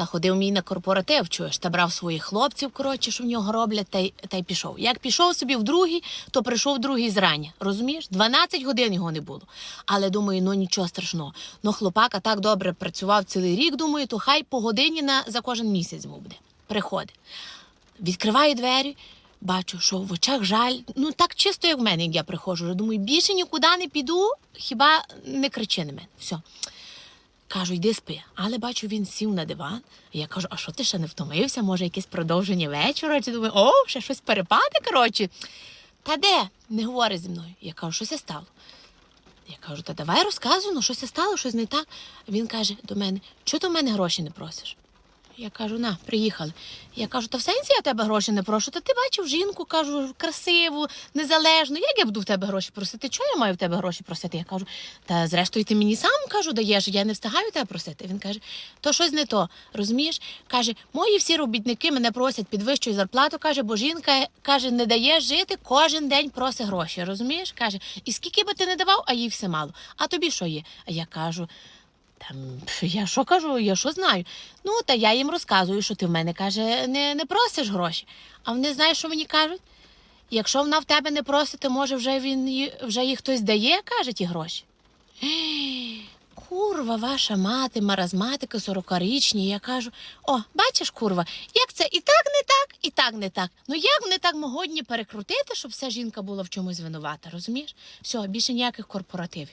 Та ходив мій на корпоратив, чуєш, та брав своїх хлопців, коротше, що в нього роблять, та й, та й пішов. Як пішов собі в другий, то прийшов другий зрання. Розумієш? 12 годин його не було. Але думаю, ну нічого страшного. Ну, хлопака так добре працював цілий рік, думаю, то хай по годині на, за кожен місяць йому буде. Приходить. Відкриваю двері, бачу, що в очах жаль. Ну так чисто, як в мене, як я приходжу. Думаю, більше нікуди не піду, хіба не кричи на мене. Все. Кажу, йди спи. Але бачу, він сів на диван. Я кажу, а що ти ще не втомився? Може, якесь продовження вечора? Чи думаю, о, ще щось перепаде, коротше. Та де? Не говорить зі мною. Я кажу, що це стало? Я кажу, та давай розказуй, ну що це стало, щось не так. Він каже до мене, чого ти в мене гроші не просиш? Я кажу, на, приїхали. Я кажу, та в сенсі я тебе гроші не прошу. Та ти бачив жінку, кажу, красиву, незалежну. Як я буду в тебе гроші просити? Чого я маю в тебе гроші просити? Я кажу, та зрештою ти мені сам кажу, даєш, я не встигаю тебе просити. Він каже, то щось не то. Розумієш? Каже, мої всі робітники мене просять підвищую зарплату. каже, бо жінка каже, не дає жити, кожен день просить гроші. Розумієш? каже, і скільки би ти не давав, а їй все мало. А тобі що є? А я кажу. Пф, я що кажу, я що знаю. Ну, та я їм розказую, що ти в мене каже, не, не просиш гроші. А вони знаєш, що мені кажуть? Якщо вона в тебе не просить, то може вже він вже їй хтось дає, каже ті гроші. Курва, ваша мати, маразматики, сорокарічні. Я кажу: о, бачиш, курва, як це і так не так, і так не так. Ну як вони так могодні перекрутити, щоб вся жінка була в чомусь винувата, розумієш? Все, більше ніяких корпоративів.